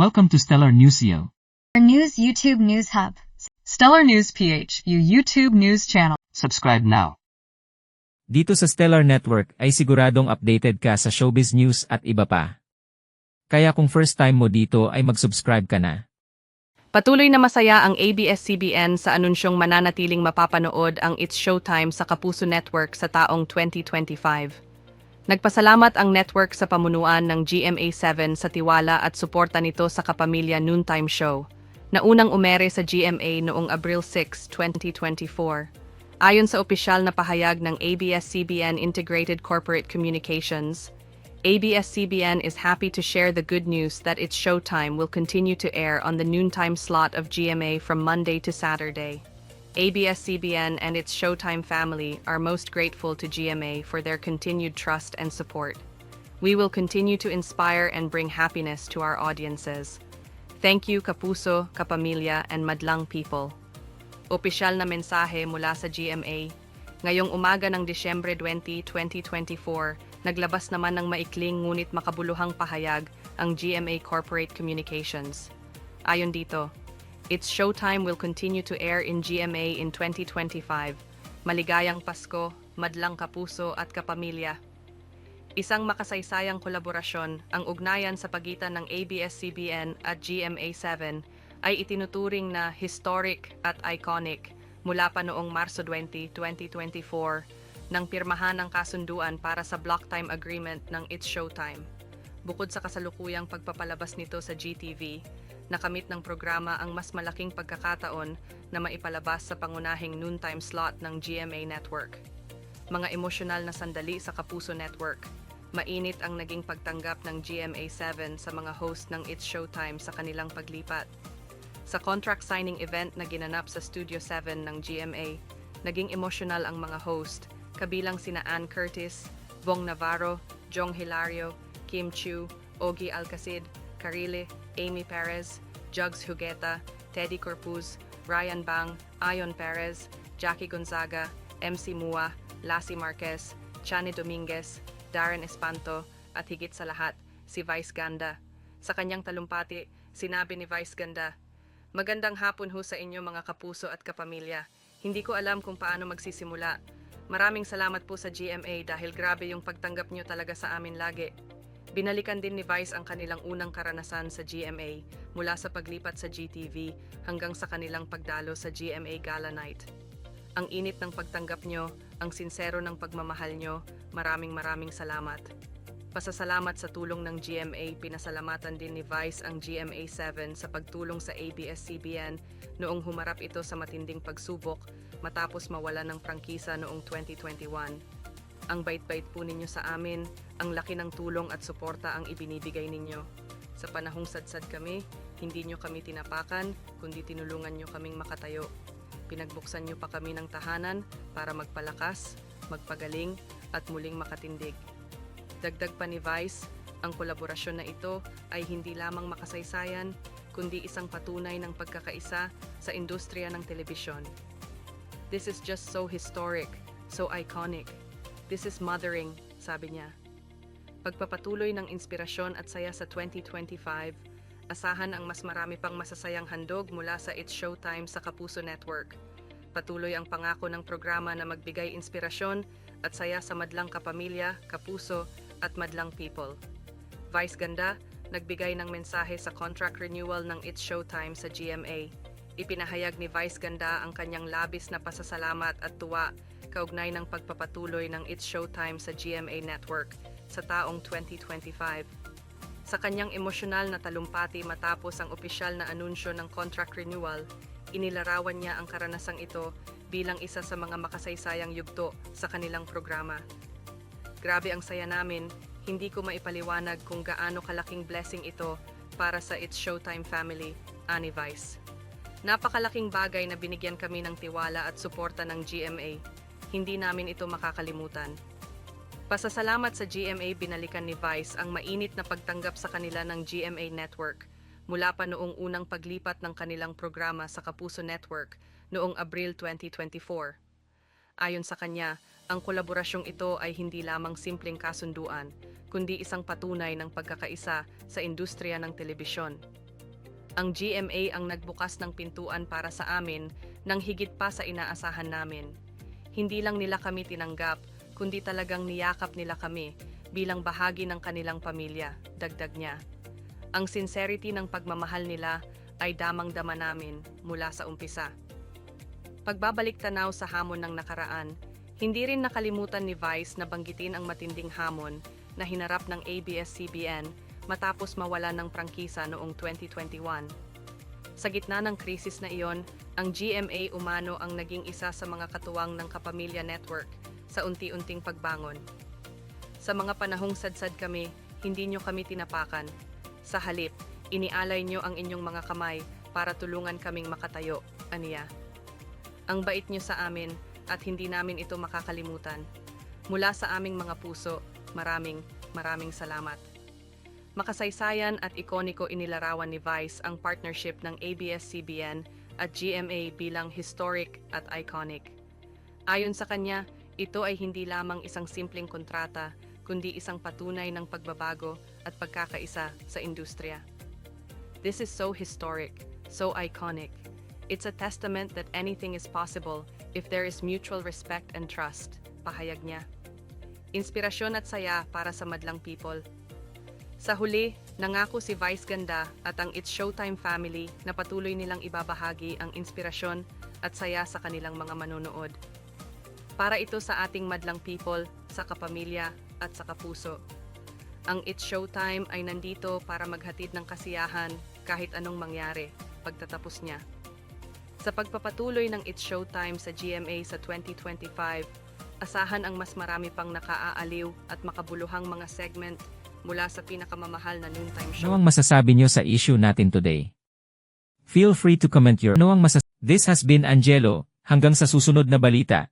Welcome to Stellar Newsio. Our news YouTube News Hub. Stellar News PH, you YouTube news channel. Subscribe now. Dito sa Stellar Network ay siguradong updated ka sa showbiz news at iba pa. Kaya kung first time mo dito ay mag-subscribe ka na. Patuloy na masaya ang ABS-CBN sa anunsyong mananatiling mapapanood ang It's Showtime sa Kapuso Network sa taong 2025. Nagpasalamat ang network sa pamunuan ng GMA7 sa tiwala at suporta nito sa Kapamilya Noontime Show, na unang umere sa GMA noong Abril 6, 2024. Ayon sa opisyal na pahayag ng ABS-CBN Integrated Corporate Communications, ABS-CBN is happy to share the good news that its showtime will continue to air on the noontime slot of GMA from Monday to Saturday. ABS-CBN and its Showtime family are most grateful to GMA for their continued trust and support. We will continue to inspire and bring happiness to our audiences. Thank you Kapuso, Kapamilya, and Madlang people. Opisyal na mensahe mula sa GMA. Ngayong umaga ng Disyembre 20, 2024, naglabas naman ng maikling ngunit makabuluhang pahayag ang GMA Corporate Communications. Ayon dito, its showtime will continue to air in GMA in 2025. Maligayang Pasko, madlang kapuso at kapamilya. Isang makasaysayang kolaborasyon, ang ugnayan sa pagitan ng ABS-CBN at GMA7 ay itinuturing na historic at iconic mula pa noong Marso 20, 2024 nang pirmahan ang kasunduan para sa block time agreement ng It's Showtime. Bukod sa kasalukuyang pagpapalabas nito sa GTV, nakamit ng programa ang mas malaking pagkakataon na maipalabas sa pangunahing noontime slot ng GMA Network. Mga emosyonal na sandali sa Kapuso Network. Mainit ang naging pagtanggap ng GMA7 sa mga host ng It's Showtime sa kanilang paglipat. Sa contract signing event na ginanap sa Studio 7 ng GMA, naging emosyonal ang mga host, kabilang sina Ann Curtis, Bong Navarro, Jong Hilario, Kim Chiu, Ogie Alcacid, Carile, Amy Perez, Jugs Hugueta, Teddy Corpuz, Ryan Bang, Ayon Perez, Jackie Gonzaga, MC Mua, Lassie Marquez, Chani Dominguez, Darren Espanto, at higit sa lahat, si Vice Ganda. Sa kanyang talumpati, sinabi ni Vice Ganda, Magandang hapon ho sa inyo mga kapuso at kapamilya. Hindi ko alam kung paano magsisimula. Maraming salamat po sa GMA dahil grabe yung pagtanggap nyo talaga sa amin lagi. Binalikan din ni Vice ang kanilang unang karanasan sa GMA mula sa paglipat sa GTV hanggang sa kanilang pagdalo sa GMA Gala Night. Ang init ng pagtanggap nyo, ang sinsero ng pagmamahal nyo, maraming maraming salamat. Pasasalamat sa tulong ng GMA, pinasalamatan din ni Vice ang GMA7 sa pagtulong sa ABS-CBN noong humarap ito sa matinding pagsubok matapos mawala ng prangkisa noong 2021. Ang bait-bait po ninyo sa amin, ang laki ng tulong at suporta ang ibinibigay ninyo. Sa panahong sadsad kami, hindi nyo kami tinapakan, kundi tinulungan nyo kaming makatayo. Pinagbuksan nyo pa kami ng tahanan para magpalakas, magpagaling, at muling makatindig. Dagdag pa ni Vice, ang kolaborasyon na ito ay hindi lamang makasaysayan, kundi isang patunay ng pagkakaisa sa industriya ng telebisyon. This is just so historic, so iconic. This is mothering, sabi niya. Pagpapatuloy ng inspirasyon at saya sa 2025, asahan ang mas marami pang masasayang handog mula sa It's Showtime sa Kapuso Network. Patuloy ang pangako ng programa na magbigay inspirasyon at saya sa madlang kapamilya, kapuso, at madlang people. Vice Ganda, nagbigay ng mensahe sa contract renewal ng It's Showtime sa GMA. Ipinahayag ni Vice Ganda ang kanyang labis na pasasalamat at tuwa kaugnay ng pagpapatuloy ng It's Showtime sa GMA Network sa taong 2025. Sa kanyang emosyonal na talumpati matapos ang opisyal na anunsyo ng contract renewal, inilarawan niya ang karanasang ito bilang isa sa mga makasaysayang yugto sa kanilang programa. Grabe ang saya namin, hindi ko maipaliwanag kung gaano kalaking blessing ito para sa It's Showtime family, ani Vice. Napakalaking bagay na binigyan kami ng tiwala at suporta ng GMA. Hindi namin ito makakalimutan. Pasasalamat sa GMA binalikan ni Vice ang mainit na pagtanggap sa kanila ng GMA Network mula pa noong unang paglipat ng kanilang programa sa Kapuso Network noong Abril 2024. Ayon sa kanya, ang kolaborasyong ito ay hindi lamang simpleng kasunduan, kundi isang patunay ng pagkakaisa sa industriya ng telebisyon. Ang GMA ang nagbukas ng pintuan para sa amin nang higit pa sa inaasahan namin. Hindi lang nila kami tinanggap, kundi talagang niyakap nila kami bilang bahagi ng kanilang pamilya, dagdag niya. Ang sincerity ng pagmamahal nila ay damang-dama namin mula sa umpisa. Pagbabalik tanaw sa hamon ng nakaraan, hindi rin nakalimutan ni Vice na banggitin ang matinding hamon na hinarap ng ABS-CBN matapos mawala ng prangkisa noong 2021. Sa gitna ng krisis na iyon, ang GMA umano ang naging isa sa mga katuwang ng Kapamilya Network sa unti-unting pagbangon. Sa mga panahong sadsad kami, hindi nyo kami tinapakan. Sa halip, inialay nyo ang inyong mga kamay para tulungan kaming makatayo, aniya. Ang bait nyo sa amin at hindi namin ito makakalimutan. Mula sa aming mga puso, maraming, maraming salamat. Makasaysayan at ikoniko inilarawan ni Vice ang partnership ng ABS-CBN at GMA bilang historic at iconic. Ayon sa kanya, ito ay hindi lamang isang simpleng kontrata, kundi isang patunay ng pagbabago at pagkakaisa sa industriya. This is so historic, so iconic. It's a testament that anything is possible if there is mutual respect and trust, pahayag niya. Inspirasyon at saya para sa madlang people. Sa huli, nangako si Vice Ganda at ang It's Showtime family na patuloy nilang ibabahagi ang inspirasyon at saya sa kanilang mga manonood. Para ito sa ating madlang people, sa kapamilya at sa kapuso. Ang It's Showtime ay nandito para maghatid ng kasiyahan kahit anong mangyari pagtatapos niya. Sa pagpapatuloy ng It's Showtime sa GMA sa 2025, asahan ang mas marami pang nakaaaliw at makabuluhang mga segment mula sa pinakamamahal na noontime show. Ano ang masasabi nyo sa issue natin today? Feel free to comment your ano ang masas- This has been Angelo, hanggang sa susunod na balita.